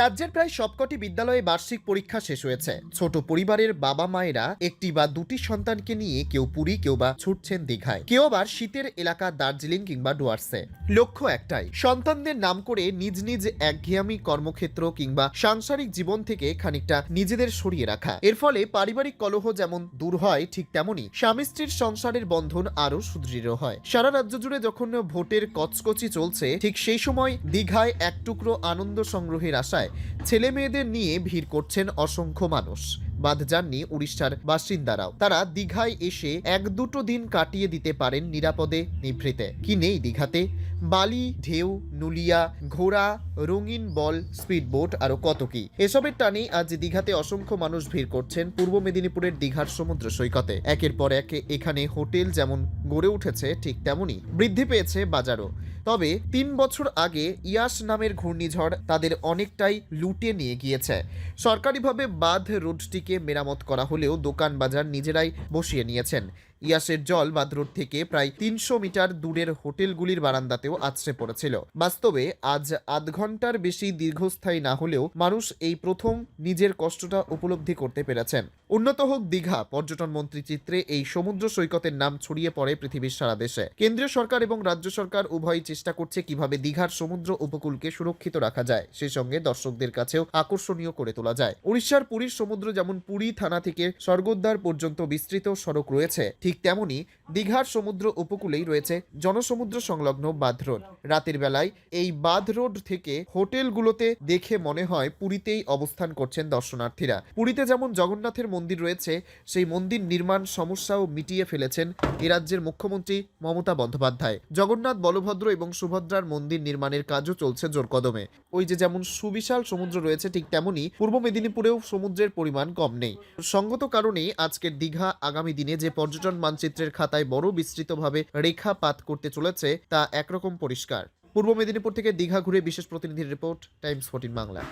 রাজ্যের প্রায় সবকটি বিদ্যালয়ে বার্ষিক পরীক্ষা শেষ হয়েছে। ছোট পরিবারের বাবা মায়েরা একটি বা দুটি সন্তানকে নিয়ে কেউ পুরী, কেউ বা ছুটছেন দীঘায়। কেউ আবার শীতের এলাকা দার্জিলিং কিংবা ডুয়ার্সে। লক্ষ্য একটাই, সন্তানদের নাম করে নিজ নিজ একঘেয়ামি কর্মক্ষেত্র কিংবা সাংসারিক জীবন থেকে খানিকটা নিজেদের সরিয়ে রাখা। এর ফলে পারিবারিক কলহ যেমন দূর হয়, ঠিক তেমনি স্বামী স্ত্রীর সংসারের বন্ধন আরও সুদৃঢ় হয়। সারা রাজ্য জুড়ে যখন ভোটের কচকচি চলছে, ঠিক সেই সময় দীঘায় এক টুকরো আনন্দ সংগ্রহের আশায় ছেলে মেয়েদের নিয়ে ভিড় করছেন অসংখ্য মানুষ। বাদ যাননি উড়িষ্যার বাসিন্দারাও। তারা দীঘায় এসে এক দুটো দিন কাটিয়ে দিতে পারেন নিরাপদে নিভৃতে। কি নেই দীঘাতে? বালি, ঢেউ, নুলিয়া, ঘোড়া, রঙিন বল, স্পিডবোট, আরও কত কি? এসবের টানে আজ দীঘাতে অসংখ্য মানুষ ভিড় করছেন পূর্ব মেদিনীপুরের দীঘার সমুদ্র সৈকতে। একের পর এক এখানে হোটেল যেমন গড়ে উঠেছে ঠিক তেমনই। বৃদ্ধি পেয়েছে বাজারও। তবে তিন বছর আগে ইয়াস নামের ঘূর্ণিঝড় তাদের অনেকটাই লুটে নিয়ে গিয়েছে। সরকারিভাবে বাঁধ রোডটিকে মেরামত করা হলেও দোকান বাজার নিজেরাই বসিয়ে নিয়েছেন। ইয়াসের জল বাঁধ রোড থেকে প্রায় তিনশো মিটার দূরের হোটেলগুলির বারান্দাতেও আছড়ে পড়েছিল। বাস্তবে আজ আধ ঘণ্টার বেশি দীর্ঘস্থায়ী না হলেও মানুষ এই প্রথম নিজের কষ্টটা উপলব্ধি করতে পেরেছেন। উন্নত হোক দীঘা, পর্যটন মন্ত্রী চিত্রে এই সমুদ্র সৈকতের নাম ছড়িয়ে পড়ে পৃথিবীর সারা দেশে। কেন্দ্রীয় সরকার এবং রাজ্য সরকার উভয়ই চেষ্টা করছে কীভাবে দীঘার সমুদ্র উপকূলকে সুরক্ষিত রাখা যায় সেই সঙ্গে দর্শকদের কাছেও আকর্ষণীয় করে তোলা যায়। উড়িষ্যার পুরীর সমুদ্র যেমন পুরী থানা থেকে স্বর্গদ্বার পর্যন্ত বিস্তৃত সড়ক রয়েছে, ঠিক তেমনি দীঘার সমুদ্র উপকূলেই রয়েছে জনসমুদ্র সংলগ্ন বাঁধ রোড। রাতের বেলায় এই বাঁধ রোড থেকে হোটেলগুলোতে দেখে মনে হয় পুরীতেই অবস্থান করছেন দর্শনার্থীরা। পুরীতে যেমন জগন্নাথের মন্দির রয়েছে, সেই মন্দির নির্মাণ সমস্যাও মিটিয়ে ফেলেছেন এ রাজ্যের মুখ্যমন্ত্রী মমতা বন্দ্যোপাধ্যায়। জগন্নাথ, বলভদ্র এবং সুভদ্রার মন্দির নির্মাণের কাজও চলছে জোর কদমে। ওই যে যেমন সুবিশাল সমুদ্র রয়েছে ঠিক তেমনি পূর্ব মেদিনীপুরেও সমুদ্রের পরিমাণ কম নেই। সঙ্গত কারণেই আজকের দীঘা আগামী দিনে যে পর্যটন মানচিত্রের খাতায় বড় বিস্তৃতভাবে রেখাপাত করতে চলেছে তা একরকম পরিষ্কার। পূর্ব মেদিনীপুর থেকে দীঘা ঘুরে বিশেষ প্রতিনিধির রিপোর্ট, টাইমস ফোর্টিন বাংলা।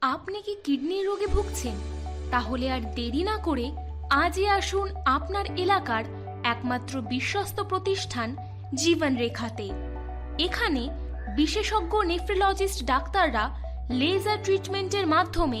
আপনি কি কিডনি রোগে ভুগছেন? তাহলে আর দেরি না করে আজই আসুন আপনার এলাকার একমাত্র বিশ্বস্ত প্রতিষ্ঠান জীবন রেখাতে। এখানে বিশেষজ্ঞ নেফ্রোলজিস্ট ডাক্তাররা লেজার ট্রিটমেন্টের মাধ্যমে